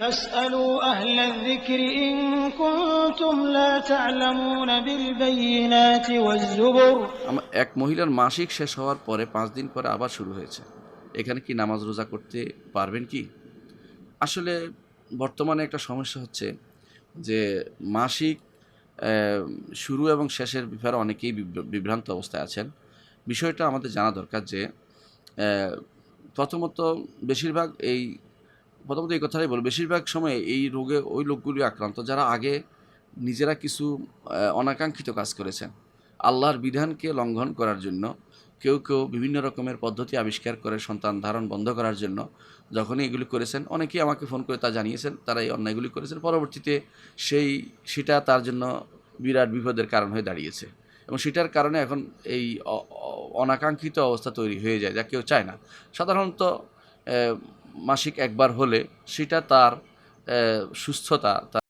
فاسألوا أهل الذكر إن كنتم لا تعلمون بالبينات والزبر আমার এক মহিলার মাসিক শেষ হওয়ার পরে পাঁচ দিন পরে আবার শুরু হয়েছে এখানে কি নামাজ রোজা করতে পারবেন কি আসলে বর্তমানে একটা সমস্যা হচ্ছে যে মাসিক আহ, শুরু এবং শেষের ব্যাপারে অনেকেই বিভ্র- বিভ্রান্ত অবস্থায় আছেন বিষয়টা আমাদের জানা দরকার যে আহ, প্রথমত বেশিরভাগ এই প্রথমত এই কথাটাই বলব, বেশিরভাগ সময় এই রোগে ওই লোকগুলি আক্রান্ত যারা আগে নিজেরা কিছু অনাকাঙ্ক্ষিত কাজ করেছেন। আল্লাহর বিধানকে লঙ্ঘন করার জন্য, কেউ কেউ বিভিন্ন রকমের পদ্ধতি আবিষ্কার করে সন্তান ধারণ বন্ধ করার জন্য যখনই এগুলি করেছেন, অনেকেই আমাকে ফোন করে তা জানিয়েছেন, তারা এই অন্যায়গুলি করেছেন। পরবর্তীতে সেই, সেটা তার জন্য বিরাট বিপদের কারণ হয়ে দাঁড়িয়েছে এবং সেটার কারণে এখন এই অনাকাঙ্ক্ষিত অবস্থা তৈরি হয়ে যায় যা কেউ চায় না। সাধারণত মাসিক একবার হলে সেটা তার সুস্থতা